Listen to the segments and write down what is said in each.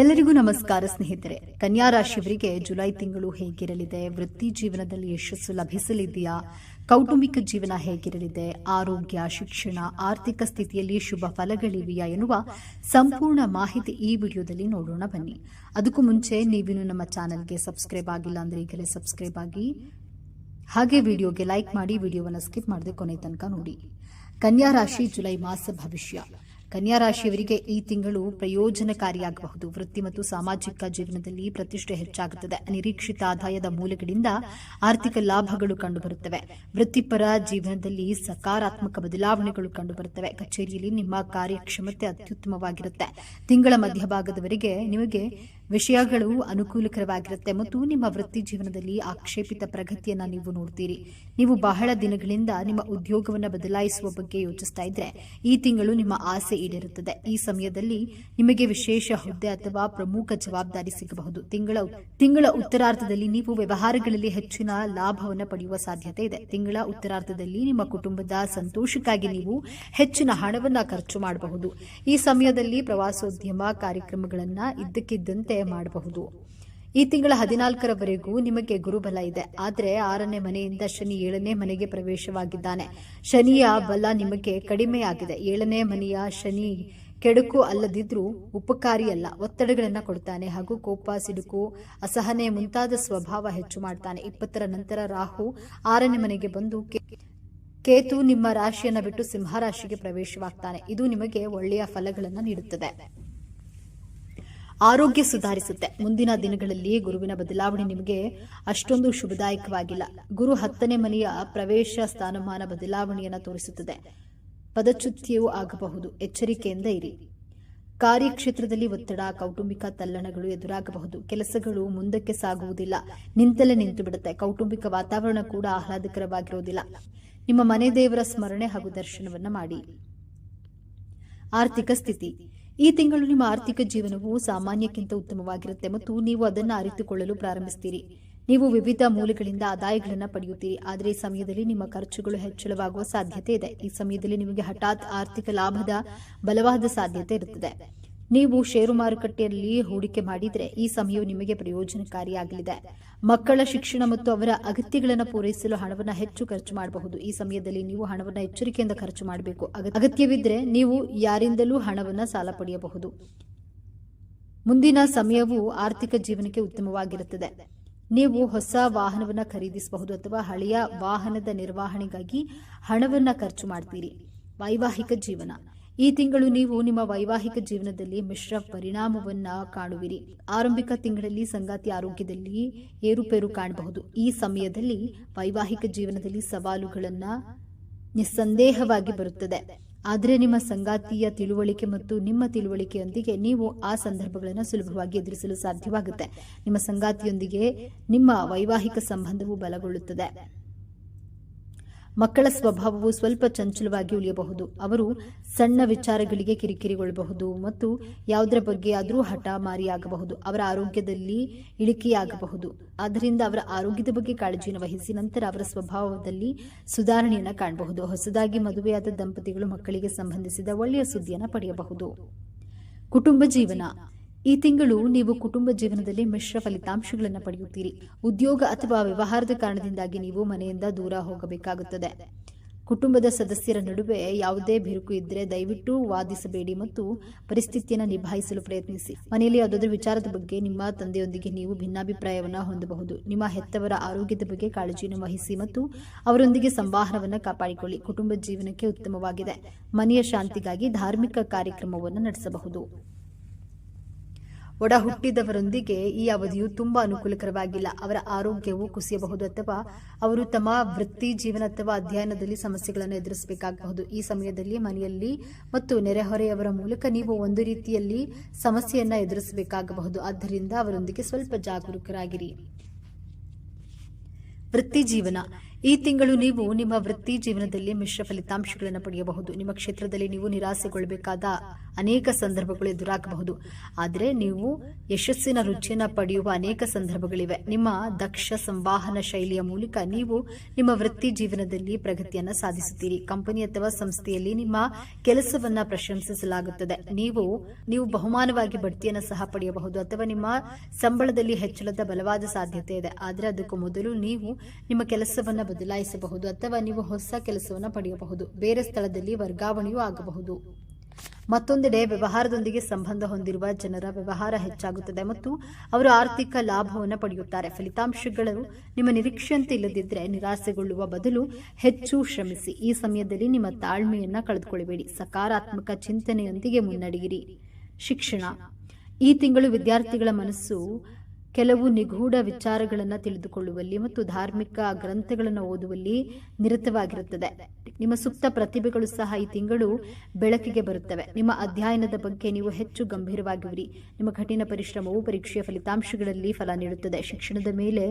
ಎಲ್ಲರಿಗೂ ನಮಸ್ಕಾರ ಸ್ನೇಹಿತರೆ. ಕನ್ಯಾ ರಾಶಿಯವರಿಗೆ ಜುಲೈ ತಿಂಗಳು ಹೇಗಿರಲಿದೆ? ವೃತ್ತಿ ಜೀವನದಲ್ಲಿ ಯಶಸ್ಸು ಲಭಿಸಲಿದೆಯಾ? ಕೌಟುಂಬಿಕ ಜೀವನ ಹೇಗಿರಲಿದೆ? ಆರೋಗ್ಯ, ಶಿಕ್ಷಣ, ಆರ್ಥಿಕ ಸ್ಥಿತಿಯಲ್ಲಿ ಶುಭ ಫಲಗಳಿವೆಯಾ ಎನ್ನುವ ಸಂಪೂರ್ಣ ಮಾಹಿತಿ ಈ ವಿಡಿಯೋದಲ್ಲಿ ನೋಡೋಣ ಬನ್ನಿ. ಅದಕ್ಕೂ ಮುಂಚೆ ನೀವಿನ್ನು ನಮ್ಮ ಚಾನೆಲ್ಗೆ ಸಬ್ಸ್ಕ್ರೈಬ್ ಆಗಿಲ್ಲ ಅಂದ್ರೆ ಈಗಲೇ ಸಬ್ಸ್ಕ್ರೈಬ್ ಆಗಿ. ಹಾಗೆ ವಿಡಿಯೋಗೆ ಲೈಕ್ ಮಾಡಿ, ವಿಡಿಯೋವನ್ನು ಸ್ಕಿಪ್ ಮಾಡದೆ ಕೊನೆ ತನಕ ನೋಡಿ. ಕನ್ಯಾ ರಾಶಿ ಜುಲೈ ಮಾಸ ಭವಿಷ್ಯ. ಕನ್ಯಾ ರಾಶಿಯವರಿಗೆ ಈ ತಿಂಗಳು ಪ್ರಯೋಜನಕಾರಿಯಾಗಬಹುದು. ವೃತ್ತಿ ಮತ್ತು ಸಾಮಾಜಿಕ ಜೀವನದಲ್ಲಿ ಪ್ರತಿಷ್ಠೆ ಹೆಚ್ಚಾಗುತ್ತದೆ. ಅನಿರೀಕ್ಷಿತ ಆದಾಯದ ಮೂಲಗಳಿಂದ ಆರ್ಥಿಕ ಲಾಭಗಳು ಕಂಡುಬರುತ್ತವೆ. ವೃತ್ತಿಪರ ಜೀವನದಲ್ಲಿ ಸಕಾರಾತ್ಮಕ ಬದಲಾವಣೆಗಳು ಕಂಡುಬರುತ್ತವೆ. ಕಚೇರಿಯಲ್ಲಿ ನಿಮ್ಮ ಕಾರ್ಯಕ್ಷಮತೆ ಅತ್ಯುತ್ತಮವಾಗಿರುತ್ತೆ. ತಿಂಗಳ ಮಧ್ಯಭಾಗದವರೆಗೆ ನಿಮಗೆ ವಿಷಯಗಳು ಅನುಕೂಲಕರವಾಗಿರುತ್ತೆ ಮತ್ತು ನಿಮ್ಮ ವೃತ್ತಿ ಜೀವನದಲ್ಲಿ ಆಕ್ಷೇಪಿತ ಪ್ರಗತಿಯನ್ನು ನೀವು ನೋಡ್ತೀರಿ. ನೀವು ಬಹಳ ದಿನಗಳಿಂದ ನಿಮ್ಮ ಉದ್ಯೋಗವನ್ನು ಬದಲಾಯಿಸುವ ಬಗ್ಗೆ ಯೋಚಿಸ್ತಾ ಇದ್ರೆ ಈ ತಿಂಗಳು ನಿಮ್ಮ ಆಸೆ ಈಡೇರುತ್ತದೆ. ಈ ಸಮಯದಲ್ಲಿ ನಿಮಗೆ ವಿಶೇಷ ಹುದ್ದೆ ಅಥವಾ ಪ್ರಮುಖ ಜವಾಬ್ದಾರಿ ಸಿಗಬಹುದು. ತಿಂಗಳ ತಿಂಗಳ ಉತ್ತರಾರ್ಧದಲ್ಲಿ ನೀವು ವ್ಯವಹಾರಗಳಲ್ಲಿ ಹೆಚ್ಚಿನ ಲಾಭವನ್ನು ಪಡೆಯುವ ಸಾಧ್ಯತೆ ಇದೆ. ತಿಂಗಳ ಉತ್ತರಾರ್ಧದಲ್ಲಿ ನಿಮ್ಮ ಕುಟುಂಬದ ಸಂತೋಷಕ್ಕಾಗಿ ನೀವು ಹೆಚ್ಚಿನ ಹಣವನ್ನು ಖರ್ಚು ಮಾಡಬಹುದು. ಈ ಸಮಯದಲ್ಲಿ ಪ್ರವಾಸೋದ್ಯಮ ಕಾರ್ಯಕ್ರಮಗಳನ್ನು ಇದ್ದಕ್ಕಿದ್ದಂತೆ ಮಾಡಬಹುದು. ಈ ತಿಂಗಳ ಹದಿನಾಲ್ಕರವರೆಗೂ ನಿಮಗೆ ಗುರುಬಲ ಇದೆ. ಆದರೆ ಆರನೇ ಮನೆಯಿಂದ ಶನಿ ಏಳನೇ ಮನೆಗೆ ಪ್ರವೇಶವಾಗಿದ್ದಾನೆ. ಶನಿಯ ಬಲ ನಿಮಗೆ ಕಡಿಮೆಯಾಗಿದೆ. ಏಳನೇ ಮನೆಯ ಶನಿ ಕೆಡುಕು ಅಲ್ಲದಿದ್ರೂ ಉಪಕಾರಿಯಲ್ಲ ಒತ್ತಡಗಳನ್ನು ಕೊಡ್ತಾನೆ. ಹಾಗೂ ಕೋಪ, ಸಿಡುಕು, ಅಸಹನೆ ಮುಂತಾದ ಸ್ವಭಾವ ಹೆಚ್ಚು ಮಾಡ್ತಾನೆ. ಇಪ್ಪತ್ತರ ನಂತರ ರಾಹು ಆರನೇ ಮನೆಗೆ ಬಂದು ಕೇತು ನಿಮ್ಮ ರಾಶಿಯನ್ನು ಬಿಟ್ಟು ಸಿಂಹರಾಶಿಗೆ ಪ್ರವೇಶವಾಗ್ತಾನೆ. ಇದು ನಿಮಗೆ ಒಳ್ಳೆಯ ಫಲಗಳನ್ನು ನೀಡುತ್ತದೆ. ಆರೋಗ್ಯ ಸುಧಾರಿಸುತ್ತೆ. ಮುಂದಿನ ದಿನಗಳಲ್ಲಿ ಗುರುವಿನ ಬದಲಾವಣೆ ನಿಮಗೆ ಅಷ್ಟೊಂದು ಶುಭದಾಯಕವಾಗಿಲ್ಲ. ಗುರು ಹತ್ತನೇ ಮನೆಯ ಪ್ರವೇಶ ಸ್ಥಾನಮಾನ ಬದಲಾವಣೆಯನ್ನು ತೋರಿಸುತ್ತದೆ. ಪದಚ್ಯುತಿಯೂ ಆಗಬಹುದು. ಎಚ್ಚರಿಕೆಯಿಂದ ಇರಿ. ಕಾರ್ಯಕ್ಷೇತ್ರದಲ್ಲಿ ಒತ್ತಡ, ಕೌಟುಂಬಿಕ ತಲ್ಲಣಗಳು ಎದುರಾಗಬಹುದು. ಕೆಲಸಗಳು ಮುಂದಕ್ಕೆ ಸಾಗುವುದಿಲ್ಲ. ನಿಂತಲೇ ನಿಂತು ಬಿಡುತ್ತೆ ಕೌಟುಂಬಿಕ ವಾತಾವರಣ ಕೂಡ ಆಹ್ಲಾದಕರವಾಗಿರುವುದಿಲ್ಲ ನಿಮ್ಮ ಮನೆ ದೇವರ ಸ್ಮರಣೆ ಹಾಗೂ ದರ್ಶನವನ್ನ ಮಾಡಿ. ಆರ್ಥಿಕ ಸ್ಥಿತಿ. ಈ ತಿಂಗಳು ನಿಮ್ಮ ಆರ್ಥಿಕ ಜೀವನವು ಸಾಮಾನ್ಯಕ್ಕಿಂತ ಉತ್ತಮವಾಗಿರುತ್ತೆ ಮತ್ತು ನೀವು ಅದನ್ನು ಅರಿತುಕೊಳ್ಳಲು ಪ್ರಾರಂಭಿಸ್ತೀರಿ. ನೀವು ವಿವಿಧ ಮೂಲಗಳಿಂದ ಆದಾಯಗಳನ್ನು ಪಡೆಯುತ್ತೀರಿ. ಆದರೆ ಈ ಸಮಯದಲ್ಲಿ ನಿಮ್ಮ ಖರ್ಚುಗಳು ಹೆಚ್ಚಳವಾಗುವ ಸಾಧ್ಯತೆ ಇದೆ. ಈ ಸಮಯದಲ್ಲಿ ನಿಮಗೆ ಹಠಾತ್ ಆರ್ಥಿಕ ಲಾಭದ ಬಲವಾದ ಸಾಧ್ಯತೆ ಇರುತ್ತದೆ. ನೀವು ಷೇರು ಮಾರುಕಟ್ಟೆಯಲ್ಲಿ ಹೂಡಿಕೆ ಮಾಡಿದರೆ ಈ ಸಮಯವು ನಿಮಗೆ ಪ್ರಯೋಜನಕಾರಿಯಾಗಲಿದೆ. ಮಕ್ಕಳ ಶಿಕ್ಷಣ ಮತ್ತು ಅವರ ಅಗತ್ಯಗಳನ್ನು ಪೂರೈಸಲು ಹಣವನ್ನು ಹೆಚ್ಚು ಖರ್ಚು ಮಾಡಬಹುದು. ಈ ಸಮಯದಲ್ಲಿ ನೀವು ಹಣವನ್ನು ಎಚ್ಚರಿಕೆಯಿಂದ ಖರ್ಚು ಮಾಡಬೇಕು. ಅಗ- ಅಗತ್ಯವಿದ್ದರೆ ನೀವು ಯಾರಿಂದಲೂ ಹಣವನ್ನು ಸಾಲ ಪಡೆಯಬಹುದು. ಮುಂದಿನ ಸಮಯವು ಆರ್ಥಿಕ ಜೀವನಕ್ಕೆ ಉತ್ತಮವಾಗಿರುತ್ತದೆ. ನೀವು ಹೊಸ ವಾಹನವನ್ನು ಖರೀದಿಸಬಹುದು ಅಥವಾ ಹಳೆಯ ವಾಹನದ ನಿರ್ವಹಣೆಗಾಗಿ ಹಣವನ್ನು ಖರ್ಚು ಮಾಡ್ತೀರಿ. ವೈವಾಹಿಕ ಜೀವನ. ಈ ತಿಂಗಳು ನೀವು ನಿಮ್ಮ ವೈವಾಹಿಕ ಜೀವನದಲ್ಲಿ ಮಿಶ್ರ ಪರಿಣಾಮವನ್ನ ಕಾಣುವಿರಿ. ಆರಂಭಿಕ ತಿಂಗಳಲ್ಲಿ ಸಂಗಾತಿ ಆರೋಗ್ಯದಲ್ಲಿ ಏರುಪೇರು ಕಾಣಬಹುದು. ಈ ಸಮಯದಲ್ಲಿ ವೈವಾಹಿಕ ಜೀವನದಲ್ಲಿ ಸವಾಲುಗಳನ್ನ ನಿಸ್ಸಂದೇಹವಾಗಿ ಬರುತ್ತದೆ. ಆದರೆ ನಿಮ್ಮ ಸಂಗಾತಿಯ ತಿಳುವಳಿಕೆ ಮತ್ತು ನಿಮ್ಮ ತಿಳುವಳಿಕೆಯೊಂದಿಗೆ ನೀವು ಆ ಸಂದರ್ಭಗಳನ್ನು ಸುಲಭವಾಗಿ ಎದುರಿಸಲು ಸಾಧ್ಯವಾಗುತ್ತೆ. ನಿಮ್ಮ ಸಂಗಾತಿಯೊಂದಿಗೆ ನಿಮ್ಮ ವೈವಾಹಿಕ ಸಂಬಂಧವು ಬಲಗೊಳ್ಳುತ್ತದೆ. ಮಕ್ಕಳ ಸ್ವಭಾವವು ಸ್ವಲ್ಪ ಚಂಚಲವಾಗಿ ಉಳಿಯಬಹುದು. ಅವರು ಸಣ್ಣ ವಿಚಾರಗಳಿಗೆ ಕಿರಿಕಿರಿಗೊಳ್ಳಬಹುದು ಮತ್ತು ಯಾವುದರ ಬಗ್ಗೆ ಆದರೂ ಹಠ ಮಾರಿಯಾಗಬಹುದು ಅವರ ಆರೋಗ್ಯದಲ್ಲಿ ಇಳಿಕೆಯಾಗಬಹುದು. ಆದ್ದರಿಂದ ಅವರ ಆರೋಗ್ಯದ ಬಗ್ಗೆ ಕಾಳಜಿಯನ್ನು ವಹಿಸಿ ನಂತರ ಅವರ ಸ್ವಭಾವದಲ್ಲಿ ಸುಧಾರಣೆಯನ್ನು ಕಾಣಬಹುದು. ಹೊಸದಾಗಿ ಮದುವೆಯಾದ ದಂಪತಿಗಳು ಮಕ್ಕಳಿಗೆ ಸಂಬಂಧಿಸಿದ ಒಳ್ಳೆಯ ಸುದ್ದಿಯನ್ನು ಪಡೆಯಬಹುದು. ಕುಟುಂಬ ಜೀವನ. ಈ ತಿಂಗಳು ನೀವು ಕುಟುಂಬ ಜೀವನದಲ್ಲಿ ಮಿಶ್ರ ಫಲಿತಾಂಶಗಳನ್ನು ಪಡೆಯುತ್ತೀರಿ. ಉದ್ಯೋಗ ಅಥವಾ ವ್ಯವಹಾರದ ಕಾರಣದಿಂದಾಗಿ ನೀವು ಮನೆಯಿಂದ ದೂರ ಹೋಗಬೇಕಾಗುತ್ತದೆ. ಕುಟುಂಬದ ಸದಸ್ಯರ ನಡುವೆ ಯಾವುದೇ ಬಿರುಕು ಇದ್ದರೆ ದಯವಿಟ್ಟು ವಾದಿಸಬೇಡಿ ಮತ್ತು ಪರಿಸ್ಥಿತಿಯನ್ನು ನಿಭಾಯಿಸಲು ಪ್ರಯತ್ನಿಸಿ. ಮನೆಯಲ್ಲಿ ಯಾವುದಾದ್ರೂ ವಿಚಾರದ ಬಗ್ಗೆ ನಿಮ್ಮ ತಂದೆಯೊಂದಿಗೆ ನೀವು ಭಿನ್ನಾಭಿಪ್ರಾಯವನ್ನು ಹೊಂದಬಹುದು. ನಿಮ್ಮ ಹೆತ್ತವರ ಆರೋಗ್ಯದ ಬಗ್ಗೆ ಕಾಳಜಿಯನ್ನು ವಹಿಸಿ ಮತ್ತು ಅವರೊಂದಿಗೆ ಸಂವಹನವನ್ನು ಕಾಪಾಡಿಕೊಳ್ಳಿ. ಕುಟುಂಬ ಜೀವನಕ್ಕೆ ಉತ್ತಮವಾಗಿದೆ. ಮನೆಯ ಶಾಂತಿಗಾಗಿ ಧಾರ್ಮಿಕ ಕಾರ್ಯಕ್ರಮವನ್ನು ನಡೆಸಬಹುದು. ಒಡ ಹುಟ್ಟಿದವರೊಂದಿಗೆ ಈ ಅವಧಿಯು ತುಂಬಾ ಅನುಕೂಲಕರವಾಗಿಲ್ಲ. ಅವರ ಆರೋಗ್ಯವು ಕುಸಿಯಬಹುದು ಅಥವಾ ಅವರು ತಮ್ಮ ವೃತ್ತಿ ಜೀವನ ಅಥವಾ ಅಧ್ಯಯನದಲ್ಲಿ ಸಮಸ್ಯೆಗಳನ್ನು ಎದುರಿಸಬೇಕಾಗಬಹುದು. ಈ ಸಮಯದಲ್ಲಿ ಮನೆಯಲ್ಲಿ ಮತ್ತು ನೆರೆಹೊರೆಯವರ ಮೂಲಕ ನೀವು ಒಂದು ರೀತಿಯಲ್ಲಿ ಸಮಸ್ಯೆಯನ್ನು ಎದುರಿಸಬೇಕಾಗಬಹುದು. ಆದ್ದರಿಂದ ಅವರೊಂದಿಗೆ ಸ್ವಲ್ಪ ಜಾಗರೂಕರಾಗಿರಿ. ವೃತ್ತಿ ಜೀವನ. ಈ ತಿಂಗಳು ನೀವು ನಿಮ್ಮ ವೃತ್ತಿ ಜೀವನದಲ್ಲಿ ಮಿಶ್ರ ಫಲಿತಾಂಶಗಳನ್ನು ಪಡೆಯಬಹುದು. ನಿಮ್ಮ ಕ್ಷೇತ್ರದಲ್ಲಿ ನೀವು ನಿರಾಸೆಗೊಳ್ಳಬೇಕಾದ ಅನೇಕ ಸಂದರ್ಭಗಳು ಎದುರಾಗಬಹುದು. ಆದರೆ ನೀವು ಯಶಸ್ಸಿನ ರುಚಿಯನ್ನು ಪಡೆಯುವ ಅನೇಕ ಸಂದರ್ಭಗಳಿವೆ. ನಿಮ್ಮ ದಕ್ಷ ಸಂವಹನ ಶೈಲಿಯ ಮೂಲಕ ನೀವು ನಿಮ್ಮ ವೃತ್ತಿ ಜೀವನದಲ್ಲಿ ಪ್ರಗತಿಯನ್ನು ಸಾಧಿಸುತ್ತೀರಿ. ಕಂಪನಿ ಅಥವಾ ಸಂಸ್ಥೆಯಲ್ಲಿ ನಿಮ್ಮ ಕೆಲಸವನ್ನ ಪ್ರಶಂಸಿಸಲಾಗುತ್ತದೆ. ನೀವು ನೀವು ಬಹುಮಾನವಾಗಿ ಬಡ್ತಿಯನ್ನು ಸಹ ಪಡೆಯಬಹುದು ಅಥವಾ ನಿಮ್ಮ ಸಂಬಳದಲ್ಲಿ ಹೆಚ್ಚಳದ ಬಲವಾದ ಸಾಧ್ಯತೆ ಇದೆ. ಆದರೆ ಅದಕ್ಕೂ ಮೊದಲು ನೀವು ನಿಮ್ಮ ಕೆಲಸವನ್ನ ಬದಲಾಯಿಸಬಹುದು ಅಥವಾ ನೀವು ಹೊಸ ಕೆಲಸವನ್ನು ಪಡೆಯಬಹುದು. ಬೇರೆ ಸ್ಥಳದಲ್ಲಿ ವರ್ಗಾವಣೆಯೂ ಆಗಬಹುದು. ಮತ್ತೊಂದೆಡೆ ವ್ಯವಹಾರದೊಂದಿಗೆ ಸಂಬಂಧ ಹೊಂದಿರುವ ಜನರ ವ್ಯವಹಾರ ಹೆಚ್ಚಾಗುತ್ತದೆ ಮತ್ತು ಅವರು ಆರ್ಥಿಕ ಲಾಭವನ್ನು ಪಡೆಯುತ್ತಾರೆ. ಫಲಿತಾಂಶಗಳು ನಿಮ್ಮ ನಿರೀಕ್ಷೆಯಂತೆ ಇಲ್ಲದಿದ್ದರೆ ನಿರಾಸೆಗೊಳ್ಳುವ ಬದಲು ಹೆಚ್ಚು ಶ್ರಮಿಸಿ. ಈ ಸಮಯದಲ್ಲಿ ನಿಮ್ಮ ತಾಳ್ಮೆಯನ್ನ ಕಳೆದುಕೊಳ್ಳಬೇಡಿ. ಸಕಾರಾತ್ಮಕ ಚಿಂತನೆಯೊಂದಿಗೆ ಮುನ್ನಡೆಯಿರಿ. ಶಿಕ್ಷಣ. ಈ ತಿಂಗಳು ವಿದ್ಯಾರ್ಥಿಗಳ ಮನಸ್ಸು ಕೆಲವು ನಿಗೂಢ ವಿಚಾರಗಳನ್ನು ತಿಳಿದುಕೊಳ್ಳುವಲ್ಲಿ ಮತ್ತು ಧಾರ್ಮಿಕ ಗ್ರಂಥಗಳನ್ನು ಓದುವಲ್ಲಿ ನಿರತವಾಗಿರುತ್ತದೆ. ನಿಮ್ಮ ಸುಪ್ತ ಪ್ರತಿಭೆಗಳು ಸಹ ಈ ತಿಂಗಳು ಬೆಳಕಿಗೆ ಬರುತ್ತವೆ. ನಿಮ್ಮ ಅಧ್ಯಯನದ ಬಗ್ಗೆ ನೀವು ಹೆಚ್ಚು ಗಂಭೀರವಾಗಿರಿ. ನಿಮ್ಮ ಕಠಿಣ ಪರಿಶ್ರಮವು ಪರೀಕ್ಷೆಯ ಫಲಿತಾಂಶಗಳಲ್ಲಿ ಫಲ ನೀಡುತ್ತದೆ. ಶಿಕ್ಷಣದ ಮೇಲೆ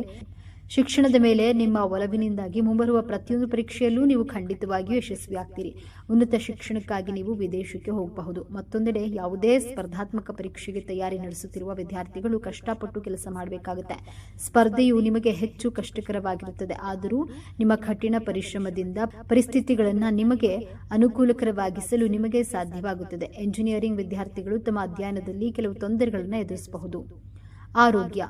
ಶಿಕ್ಷಣದ ಮೇಲೆ ನಿಮ್ಮ ಒಲವಿನಿಂದಾಗಿ ಮುಂಬರುವ ಪ್ರತಿಯೊಂದು ಪರೀಕ್ಷೆಯಲ್ಲೂ ನೀವು ಖಂಡಿತವಾಗಿಯೂ ಯಶಸ್ವಿಯಾಗ್ತೀರಿ. ಉನ್ನತ ಶಿಕ್ಷಣಕ್ಕಾಗಿ ನೀವು ವಿದೇಶಕ್ಕೆ ಹೋಗಬಹುದು. ಮತ್ತೊಂದೆಡೆ ಯಾವುದೇ ಸ್ಪರ್ಧಾತ್ಮಕ ಪರೀಕ್ಷೆಗೆ ತಯಾರಿ ನಡೆಸುತ್ತಿರುವ ವಿದ್ಯಾರ್ಥಿಗಳು ಕಷ್ಟಪಟ್ಟು ಕೆಲಸ ಮಾಡಬೇಕಾಗುತ್ತೆ. ಸ್ಪರ್ಧೆಯು ನಿಮಗೆ ಹೆಚ್ಚು ಕಷ್ಟಕರವಾಗಿರುತ್ತದೆ. ಆದರೂ ನಿಮ್ಮ ಕಠಿಣ ಪರಿಶ್ರಮದಿಂದ ಪರಿಸ್ಥಿತಿಗಳನ್ನು ನಿಮಗೆ ಅನುಕೂಲಕರವಾಗಿಸಲು ನಿಮಗೆ ಸಾಧ್ಯವಾಗುತ್ತದೆ. ಎಂಜಿನಿಯರಿಂಗ್ ವಿದ್ಯಾರ್ಥಿಗಳು ತಮ್ಮ ಅಧ್ಯಯನದಲ್ಲಿ ಕೆಲವು ತೊಂದರೆಗಳನ್ನು ಎದುರಿಸಬಹುದು. ಆರೋಗ್ಯ.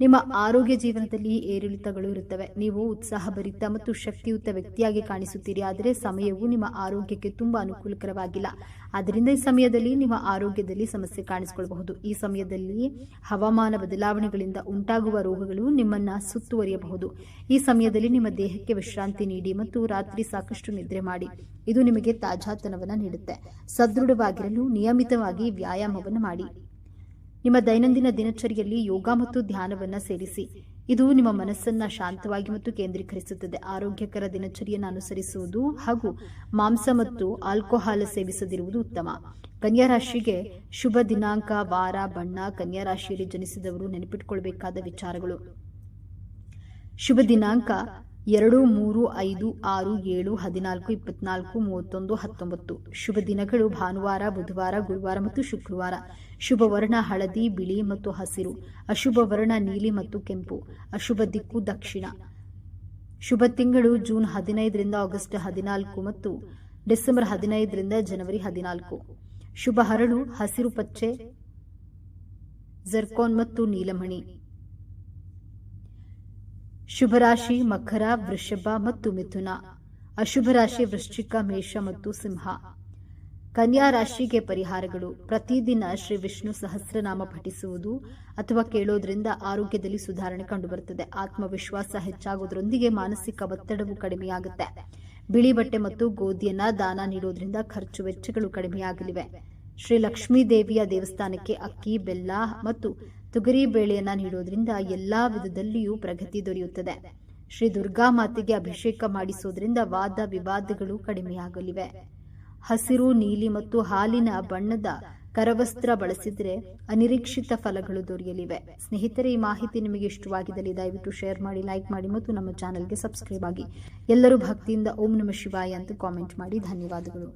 ನಿಮ್ಮ ಆರೋಗ್ಯ ಜೀವನದಲ್ಲಿ ಏರಿಳಿತಗಳು ಇರುತ್ತವೆ. ನೀವು ಉತ್ಸಾಹಭರಿತ ಮತ್ತು ಶಕ್ತಿಯುತ ವ್ಯಕ್ತಿಯಾಗಿ ಕಾಣಿಸುತ್ತೀರಿ. ಆದರೆ ಸಮಯವು ನಿಮ್ಮ ಆರೋಗ್ಯಕ್ಕೆ ತುಂಬಾ ಅನುಕೂಲಕರವಾಗಿಲ್ಲ. ಆದ್ದರಿಂದ ಈ ಸಮಯದಲ್ಲಿ ನಿಮ್ಮ ಆರೋಗ್ಯದಲ್ಲಿ ಸಮಸ್ಯೆ ಕಾಣಿಸಿಕೊಳ್ಳಬಹುದು. ಈ ಸಮಯದಲ್ಲಿ ಹವಾಮಾನ ಬದಲಾವಣೆಗಳಿಂದ ಉಂಟಾಗುವ ರೋಗಗಳು ನಿಮ್ಮನ್ನ ಸುತ್ತುವರಿಯಬಹುದು. ಈ ಸಮಯದಲ್ಲಿ ನಿಮ್ಮ ದೇಹಕ್ಕೆ ವಿಶ್ರಾಂತಿ ನೀಡಿ ಮತ್ತು ರಾತ್ರಿ ಸಾಕಷ್ಟು ನಿದ್ರೆ ಮಾಡಿ. ಇದು ನಿಮಗೆ ತಾಜಾತನವನ್ನು ನೀಡುತ್ತೆ. ಸದೃಢವಾಗಿರಲು ನಿಯಮಿತವಾಗಿ ವ್ಯಾಯಾಮವನ್ನು ಮಾಡಿ. ನಿಮ್ಮ ದೈನಂದಿನ ದಿನಚರಿಯಲ್ಲಿ ಯೋಗ ಮತ್ತು ಧ್ಯಾನವನ್ನು ಸೇರಿಸಿ. ಇದು ನಿಮ್ಮ ಮನಸ್ಸನ್ನ ಶಾಂತವಾಗಿ ಮತ್ತು ಕೇಂದ್ರೀಕರಿಸುತ್ತದೆ. ಆರೋಗ್ಯಕರ ದಿನಚರಿಯನ್ನು ಅನುಸರಿಸುವುದು ಹಾಗೂ ಮಾಂಸ ಮತ್ತು ಆಲ್ಕೋಹಾಲ್ ಸೇವಿಸದಿರುವುದು ಉತ್ತಮ. ಕನ್ಯಾ ರಾಶಿಗೆ ಶುಭ ದಿನಾಂಕ, ವಾರ, ಬಣ್ಣ, ಕನ್ಯಾ ರಾಶಿಯಲ್ಲಿ ಜನಿಸಿದವರು ನೆನಪಿಟ್ಟುಕೊಳ್ಬೇಕಾದ ವಿಚಾರಗಳು. ಶುಭ ದಿನಾಂಕ ಎರಡು, ಮೂರು, ಐದು, ಆರು, ಏಳು, ಹದಿನಾಲ್ಕು, ಇಪ್ಪತ್ನಾಲ್ಕು, ಮೂವತ್ತೊಂದು, ಹತ್ತೊಂಬತ್ತು. ಶುಭ ದಿನಗಳು. ಭಾನುವಾರ, ಬುಧವಾರ, ಗುರುವಾರ ಮತ್ತು ಶುಕ್ರವಾರ. ಶುಭ ವರ್ಣ, ಹಳದಿ, ಬಿಳಿ ಮತ್ತು ಹಸಿರು. ಅಶುಭ ವರ್ಣ, ನೀಲಿ ಮತ್ತು ಕೆಂಪು. ಅಶುಭ ದಿಕ್ಕು, ದಕ್ಷಿಣ. ಶುಭ ತಿಂಗಳು ಜೂನ್ ಹದಿನೈದರಿಂದ ಆಗಸ್ಟ್ ಹದಿನಾಲ್ಕು ಮತ್ತು ಡಿಸೆಂಬರ್ ಹದಿನೈದರಿಂದ ಜನವರಿ ಹದಿನಾಲ್ಕು. ಶುಭ ಹರಳು, ಹಸಿರು ಪಚ್ಚೆ ಜರ್ಕೋನ್ ಮತ್ತು ನೀಲಮಣಿ. ಶುಭ ರಾಶಿ ಮಕರ, ವೃಷಭ ಮತ್ತು ಮಿಥುನ. ಅಶುಭ ರಾಶಿ ವೃಶ್ಚಿಕ, ಮೇಷ ಮತ್ತು ಸಿಂಹ. ಕನ್ಯಾ ರಾಶಿಗೆ ಪರಿಹಾರಗಳು. ಪ್ರತಿದಿನ ಶ್ರೀ ವಿಷ್ಣು ಸಹಸ್ರನಾಮ ಪಠಿಸುವುದು ಅಥವಾ ಕೇಳೋದ್ರಿಂದ ಆರೋಗ್ಯದಲ್ಲಿ ಸುಧಾರಣೆ ಕಂಡುಬರುತ್ತದೆ. ಆತ್ಮವಿಶ್ವಾಸ ಹೆಚ್ಚಾಗುವುದರೊಂದಿಗೆ ಮಾನಸಿಕ ಒತ್ತಡವು ಕಡಿಮೆಯಾಗುತ್ತೆ. ಬಿಳಿ ಬಟ್ಟೆ ಮತ್ತು ಗೋಧಿಯನ್ನ ದಾನ ನೀಡೋದ್ರಿಂದ ಖರ್ಚು ವೆಚ್ಚಗಳು ಕಡಿಮೆಯಾಗಲಿವೆ. ಶ್ರೀ ಲಕ್ಷ್ಮೀ ದೇವಿಯ ದೇವಸ್ಥಾನಕ್ಕೆ ಅಕ್ಕಿ, ಬೆಲ್ಲ ಮತ್ತು ತೊಗರಿ ಬೇಳೆಯನ್ನು ನೀಡೋದ್ರಿಂದ ಎಲ್ಲಾ ವಿಧದಲ್ಲಿಯೂ ಪ್ರಗತಿ ದೊರೆಯುತ್ತದೆ. ಶ್ರೀ ದುರ್ಗಾ ಮಾತೆಗೆ ಅಭಿಷೇಕ ಮಾಡಿಸೋದ್ರಿಂದ ವಾದ ವಿವಾದಗಳು ಕಡಿಮೆಯಾಗಲಿವೆ. ಹಸಿರು, ನೀಲಿ ಮತ್ತು ಹಾಲಿನ ಬಣ್ಣದ ಕರವಸ್ತ್ರ ಬಳಸಿದರೆ ಅನಿರೀಕ್ಷಿತ ಫಲಗಳು ದೊರೆಯಲಿವೆ. ಸ್ನೇಹಿತರೆ, ಈ ಮಾಹಿತಿ ನಿಮಗೆ ಇಷ್ಟವಾಗಿದ್ದಲ್ಲಿ ದಯವಿಟ್ಟು ಶೇರ್ ಮಾಡಿ, ಲೈಕ್ ಮಾಡಿ ಮತ್ತು ನಮ್ಮ ಚಾನೆಲ್ಗೆ ಸಬ್ಸ್ಕ್ರೈಬ್ ಆಗಿ. ಎಲ್ಲರೂ ಭಕ್ತಿಯಿಂದ ಓಂ ನಮ ಶಿವಾಯ ಅಂತ ಕಾಮೆಂಟ್ ಮಾಡಿ ಧನ್ಯವಾದಗಳು.